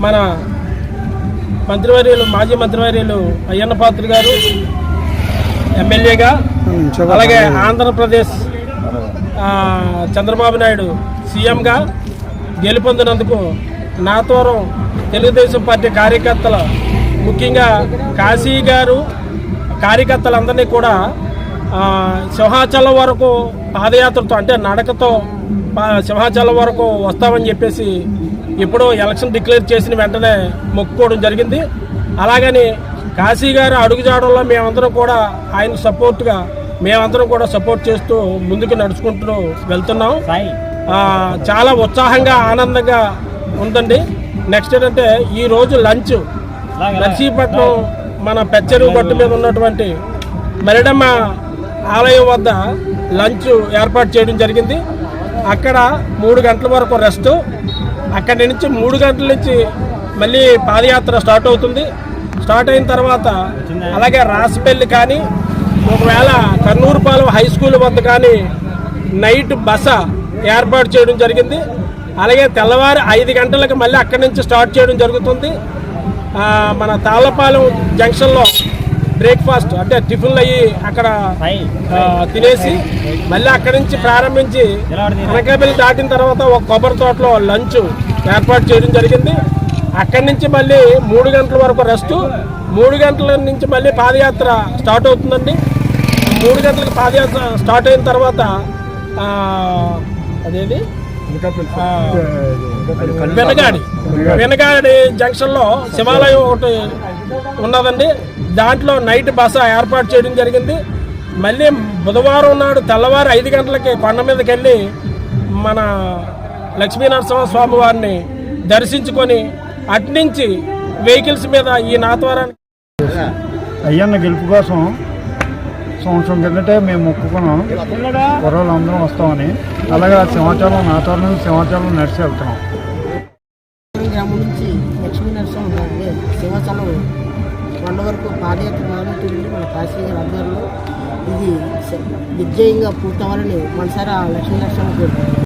మన మంత్రివర్యులు మాజీ మంత్రివర్యులు అయ్యన్న పాత్ర గారు ఎమ్మెల్యేగా అలాగే ఆంధ్రప్రదేశ్ చంద్రబాబు నాయుడు సీఎంగా గెలుపొందినందుకు నాతోరం తెలుగుదేశం పార్టీ కార్యకర్తలు ముఖ్యంగా కాశీ గారు కార్యకర్తలందరినీ కూడా సింహాచలం వరకు పాదయాత్రతో అంటే నడకతో సింహాచలం వరకు వస్తామని చెప్పేసి ఇప్పుడు ఎలక్షన్ డిక్లేర్ చేసిన వెంటనే మొక్కుకోవడం జరిగింది. అలాగని కాశీ గారు అడుగుజాడల్లో మేమందరం కూడా ఆయన సపోర్ట్గా మేమందరం కూడా సపోర్ట్ చేస్తూ ముందుకు నడుచుకుంటూ వెళ్తున్నాం. చాలా ఉత్సాహంగా ఆనందంగా ఉందండి. నెక్స్ట్ ఏంటంటే ఈ రోజు లంచ్. నర్సీపట్నం మన పెచ్చరువు గట్టు మీద ఉన్నటువంటి మరిడమ్మ ఆలయం వద్ద లంచ్ ఏర్పాటు చేయడం జరిగింది. అక్కడ మూడు గంటల వరకు రెస్ట్. అక్కడి నుంచి మూడు గంటల నుంచి మళ్ళీ పాదయాత్ర స్టార్ట్ అవుతుంది. స్టార్ట్ అయిన తర్వాత అలాగే రాసిపల్లి కానీ ఒకవేళ కన్నూరుపాలెం హై స్కూల్ వద్ద కానీ నైట్ బస ఏర్పాటు చేయడం జరిగింది. అలాగే తెల్లవారు ఐదు గంటలకు మళ్ళీ అక్కడి నుంచి స్టార్ట్ చేయడం జరుగుతుంది. మన తాళ్ళపాలెం జంక్షన్లో బ్రేక్ఫాస్ట్ అంటే టిఫిన్లు అయ్యి అక్కడ తినేసి మళ్ళీ అక్కడి నుంచి ప్రారంభించి అనకాపల్లి దాటిన తర్వాత ఒక కొబ్బరి తోటలో లంచ్ ఏర్పాటు చేయడం జరిగింది. అక్కడి నుంచి మళ్ళీ మూడు గంటల వరకు రెస్ట్. మూడు గంటల నుంచి మళ్ళీ పాదయాత్ర స్టార్ట్ అవుతుందండి. మూడు గంటలకు పాదయాత్ర స్టార్ట్ అయిన తర్వాత ఆ, అదేది వెనగాడి. వెనగాడి జంక్షన్లో శివాలయం ఒకటి ఉన్నదండి. దాంట్లో నైట్ బస ఏర్పాటు చేయడం జరిగింది. మళ్ళీ బుధవారం నాడు తెల్లవారు ఐదు గంటలకి కొండ మీదకి వెళ్ళి మన లక్ష్మీనరసింహ స్వామి వారిని దర్శించుకొని అట్నుంచి వెహికల్స్ మీద ఈ నాతవరానికి అయ్యన్న గెలుపు కోసం సంవత్సరం కిందటే మేము మొక్కుకున్నాం. కుర్రోళ్ళు అందరం వస్తామని. అలాగే సింహాచలం నాతోరం నుంచి సింహాచలం నడిచి వెళ్తున్నాం. గ్రామం నుంచి లక్ష్మీ నరసింహ సింహాచలం కొండ వరకు పాదయాత్ర మొదలవుతుంది మన కాశీ గారి ఇది స- దిగ్జయంగా పూర్తవ్వాలని మనసారా లక్ష్మీ లక్ష్మణ కోరుకుంటున్నాం.